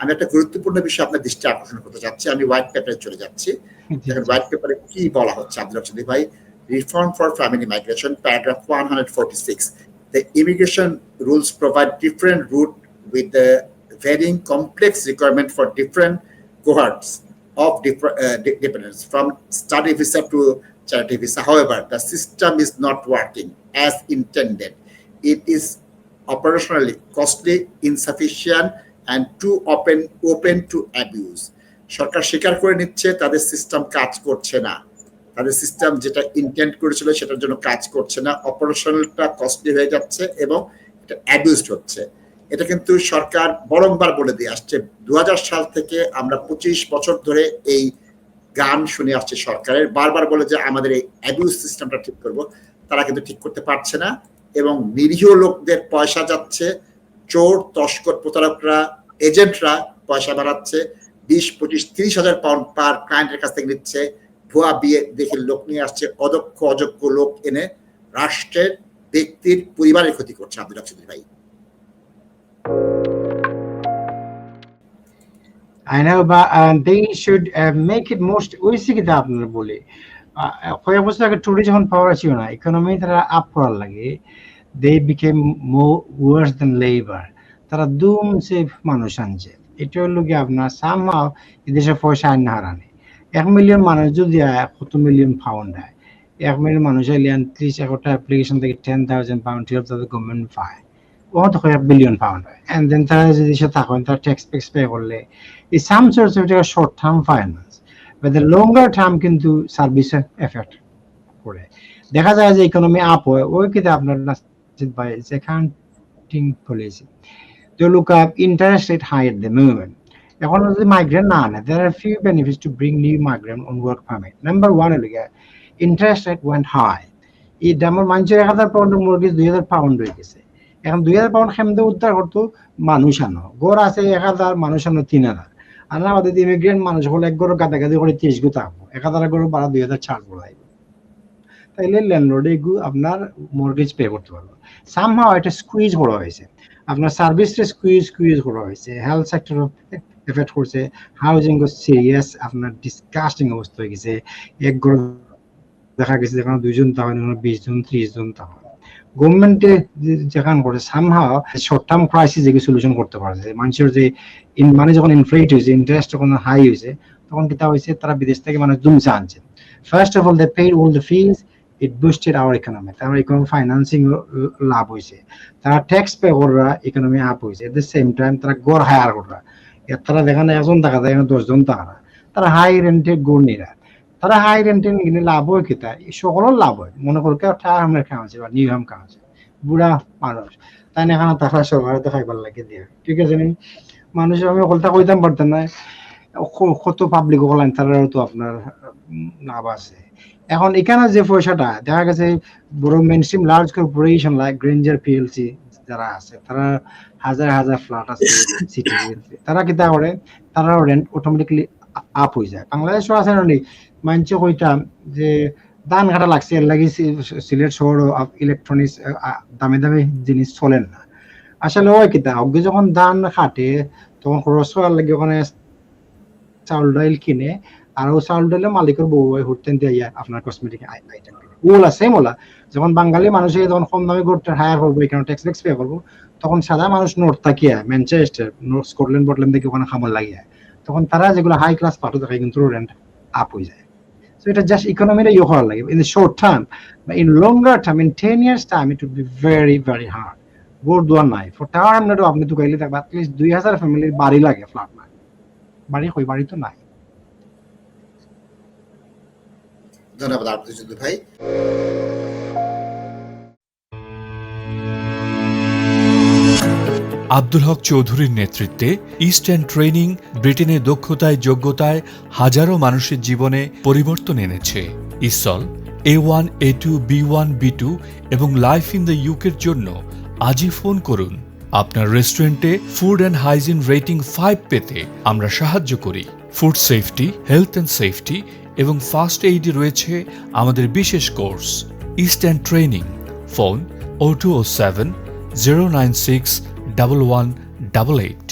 আমি একটা গুরুত্বপূর্ণ বিষয় আপনার দৃষ্টি আকর্ষণ করতে চাচ্ছি। আমি হোয়াইট পেপারে চলে যাচ্ছি। হোয়াইট পেপারে কি বলা হচ্ছে? আব্দুল রশিদ ভাই reform for family migration paragraph one hundred forty immigration rules provide different route with varying complex requirement for different cohorts of dependants from study visa to charity visa however the system is not working as intended it is operationally costly insufficient and too open open to abuse. সরকার স্বীকার করে নিচ্ছে, তাদের system কাজ করছে না। তাদের system যেটা ইন্টেন্ট করেছিল, সেটার জন্য কাজ করছে না। অপারেশনালটা কস্টলি হয়ে যাচ্ছে এবং এটা অ্যাবিউজড হচ্ছে। এটা কিন্তু সরকার বরংবার বলে দিয়ে আসছে। দু হাজার সাল থেকে আমরা পঁচিশ বছর ধরে এই গান শুনে আসছে সরকারের। বারবার বলে যে আমাদের এই অ্যাবিউজ সিস্টেমটা ঠিক করব। তারা কিন্তু ঠিক করতে পারছে না এবং নিরীহ লোকদের পয়সা যাচ্ছে। চোর তস্কর প্রতারকরা এজেন্টরা পয়সা বাড়াচ্ছে বিশ পঁচিশ তিরিশ হাজার পাউন্ড পার ক্লায়েন্টের কাছ থেকে নিচ্ছে। ভুয়া বিয়ে দেখে লোক নিয়ে আসছে অদক্ষ অযোগ্য লোক এনে রাষ্ট্রের ব্যক্তির পরিবারের ক্ষতি করছে আব্দুল রাফিদ ভাই। I know, but uh, they should uh, make it most ওইসি কিতা আপনার বলে। কয়েক বছর আগে যখন পাওয়ার ছিল না ইকোনমি তারা আপ করার লাগে। They became more worse than labour তারা দুম সে মানুষ আনছে। এটা হলো কি আপনার সামহাও এদেশে পয়সা আইন হারানে এক মিলিয়ন মানুষ যদি আয়, কত মিলিয়ন পাউন্ড হয় এক মিলিয়ন মানুষ আইলে ত্রিশ একটা অ্যাপ্লিকেশন থেকে ten thousand pound twelve thousand government পায়। ও তো এক বিলিয়ন পাউন্ড হয়। এন্ড দেন তারা যদি সে থাকেন, তারা ট্যাক্স ফ্যাক্স পে করলে। is some sorts of short term finance but the longer term কিন্তু সার্ভিস এফেক্ট করে। দেখা যায় যে ইকোনমি আপ হয়, ওই কিন্তু আপনার নাসিদ ভাই অ্যাকাউন্টিং পলিসি তো look up interest rate high at the movement এখন যদি মাইগ্রেন্ট না আনে there are few benefits to bring new migrant on work permit. Number one হলো interest rate went high. এই দামের মানুষের এক হাজার পাউন্ডের মর্গেজ দুই হাজার পাউন্ড হয়ে গেছে। এখন দুই হাজার পাউন্ড খেমদে উদ্ধার করতো মানুষ আনো। গড় আছে এক হাজার, মানুষ আনো তিন হাজার। আর না আমাদের ইমিগ্রেন্ট মানুষ হলে এক গড় গাদা গাদি করে তিরিশ গো থাকব এক হাজার গড় বাড়া দুই হাজার ছাড় বলাই তাইলে ল্যান্ডলর্ড আপনার মর্গেজ পে করতে পারব। সামহাও এটা স্কুইজ করা হয়েছে। আপনার সার্ভিসটা স্কুইজ স্কুইজ করা হয়েছে। হেলথ সেক্টর এফেক্ট করছে। হাউজিং সিরিয়াস আপনার ডিসকাস্টিং অবস্থা হয়ে গেছে। এক গড় দেখা গেছে যেখানে দুইজন তখন বিশ জন ত্রিশ জন তখন গভর্নমেন্টে যেখান করে সামহাও শর্ট টার্ম ক্রাইসিস এগুলো সলিউশন করতে পারছে। মানুষের যে মানে যখন ইনফ্লেট হয়েছে ইন্টারেস্ট যখন হাই হয়েছে, তখন কিতা হয়েছে? তারা বিদেশ থেকে মানুষ দুমছে আনছে। First of all they paid all the fees it boosted our economy তারা ইকোনমি ফাইন্যান্সিং লাভ হয়েছে তারা ট্যাক্স পে করা ইকোনমি আপ হয়েছে এট দ্য সেম টাইম তারা গড় হায়ার করা এর তারা দেখানে একজন টাকা দেয় দশজন টাকা তারা হাই রেন্টেড গড় নিরা। তারা হাই রেন্টেড কিনে লাভ হয় কিতা সকলের লাভ হয়। মনে করো কেউ ঠার হামের খাওয়া আছে বা নিউ হাম খাওয়া আছে। বুড়া মানুষ। তাই না এখানে টাকা সরকারে তো খাইবার লাগে দিয়ে? ঠিক আছে নি? মানুষ আমি কলতা কইতাম পারতাম না। কত পাবলিক ওলাইন তারাও তো আপনার লাভ আছে। এখন এখানে যে পয়সাটা দেখা গেছে বড় mainstream large corporation like Grainger PLC যারা আছে তারা হাজার হাজার ফ্ল্যাট আছে সিটি তারা কিতা করে? তারা রেন্ট অটোমেটিকলি আপ হয়ে যায়। বাংলাদেশও আছে না মানছে কইতাম যে দান কাটা লাগছে এর লাগি সিলেট শহর ইলেকট্রনিক্স দামি দামি জিনিস চলেন না। আসলে ওই কিতা অগ্নি যখন ধান খাটে তখন খরচ হওয়ার লাগে ওখানে চাউল ডাইল কিনে আর ও চাউল ডাইলে মালিকের বউ হুটতেন দিয়ে আপনার কসমেটিক আইটেম ওলা সেম ওলা যখন বাঙালি মানুষে যখন কম দামে ঘুরতে হায়ার করব, এখানে ট্যাক্স ট্যাক্স পে করব, তখন সাদা মানুষ নোট তাকিয়া ম্যানচেস্টার স্কটল্যান্ড বটল্যান্ড থেকে ওখানে খাবার লাগিয়ে তখন তারা যেগুলো হাই ক্লাস পাঠো থাকে কিন্তু রেন্ট আপ হয়ে যায়। So, এটা জাস্ট ইকোনমিটা ইয়ে লাগে। In short term in longer term in ten years time it would be very very hard গোর দোয়ার নাই। ফর টার্ম আপনি তো থাকবে অ্যাটলিস্ট দুই হাজার ফ্যামিলির বাড়ি লাগে ফ্ল্যাট না বাড়ি কই? বাড়ি তো নাই। ধন্যবাদ আব্দুল জুদ্দু ভাই। আব্দুল হক চৌধুরীর নেতৃত্বে ইস্টার্ন ট্রেনিং ব্রিটেনের দক্ষতায়, যোগ্যতায় হাজারো মানুষের জীবনে পরিবর্তন এনেছে। Isle A one A two B one B two এবং লাইফ ইন দ্য ইউকের জন্য আজই ফোন করুন। আপনার রেস্টুরেন্টে food and hygiene rating five পেতে আমরা সাহায্য করি। Food safety health and safety এবং ফার্স্ট এইডে রয়েছে আমাদের বিশেষ course eastern training phone O two O seven zero nine six double one double eight